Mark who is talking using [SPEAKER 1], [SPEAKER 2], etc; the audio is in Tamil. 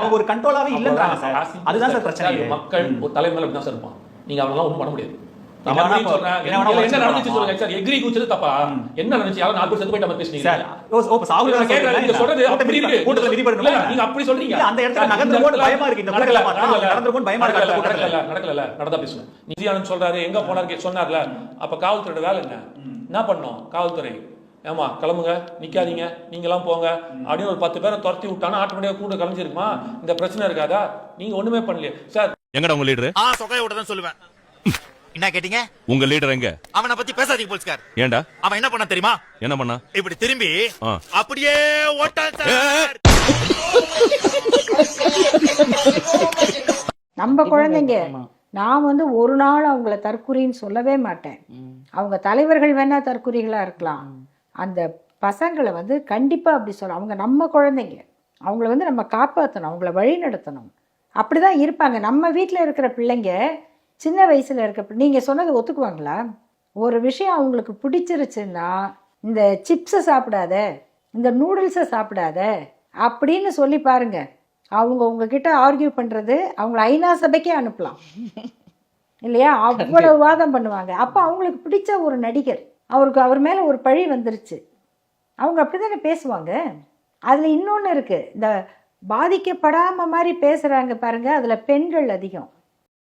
[SPEAKER 1] அவங்க ஒரு கண்ட்ரோலாவே இல்லன்றாங்க சார். அதுதான் சார் பிரச்சனை.
[SPEAKER 2] மக்கள் ஒரு தலைமை மேல இப்படிதான் சார் இருப்பான் நீங்க அவனெல்லாம் ஒண்ணும் பண்ண முடியாது. அப்படி அப்படி
[SPEAKER 1] நடந்து
[SPEAKER 2] பேசுவேன். சொல்றாரு எங்க போனாரு சொன்னார்ல. அப்ப காவல்துறையோட வேலை என்ன? என்ன பண்ணோம்? காவல்துறை. ஏமா கிளம்புங்க நிக்காதீங்க நீங்களாம் போங்க. அப்படின்னு ஒரு பத்து பேரை துரத்தி விட்டானா ஆட்டோமேட்டிக்கா கூட கலைஞ்சிருக்குமா? இந்த பிரச்சனை இருக்காதா? நீங்க ஒண்ணுமே பண்ணலையே. சார்
[SPEAKER 3] எங்கடா உங்க லீடர்
[SPEAKER 4] ஆ சொகைய விட தான் சொல்லுவேன். என்ன கேட்டீங்க?
[SPEAKER 3] உங்க லீடர் எங்க?
[SPEAKER 4] அவனை பத்தி பேசாதீங்க போலீஸ்கார்.
[SPEAKER 3] ஏன்டா?
[SPEAKER 4] அவன் என்ன பண்ண தெரியுமா?
[SPEAKER 3] என்ன பண்ணா?
[SPEAKER 4] இப்படி திரும்பி. அப்படியே ஓட்டான் சார்.
[SPEAKER 5] நம்ம குழந்தைங்க நான் வந்து ஒரு நாள் அவங்கள தற்குறின்னு சொல்லவே மாட்டேன். அவங்க தலைவர்கள் வேணா தற்குறிகளா இருக்கலாம். அந்த பசங்களை வந்து கண்டிப்பா அப்படி சொல்ல அவங்க நம்ம குழந்தைங்க. அவங்கள வந்து நம்ம காப்பாற்றணும் அவங்கள வழி நடத்தணும். அப்படிதான் இருப்பாங்க. நம்ம வீட்டில் இருக்கிற பிள்ளைங்க சின்ன வயசுல இருக்க பி- நீங்க சொன்னதை ஒத்துக்குவாங்களா? ஒரு விஷயம் அவங்களுக்கு பிடிச்சிருச்சுன்னா இந்த சிப்ஸை சாப்பிடாத இந்த நூடுல்ஸை சாப்பிடாத அப்படின்னு சொல்லி பாருங்க. அவங்க உங்ககிட்ட ஆர்கியூ பண்றது அவங்கள ஐநா சபைக்கே அனுப்பலாம். இல்லையா? அவ்வளவு வாதம் பண்ணுவாங்க. அப்போ அவங்களுக்கு பிடிச்ச ஒரு நடிகர் அவருக்கு அவர் மேலே ஒரு பழி வந்துருச்சு. அவங்க அப்படிதானே பேசுவாங்க? அதில் இன்னொன்று இருக்குது இந்த பாதிக்கப்படாமல் மாதிரி பேசுகிறாங்க பாருங்கள் அதில் பெண்கள் அதிகம்.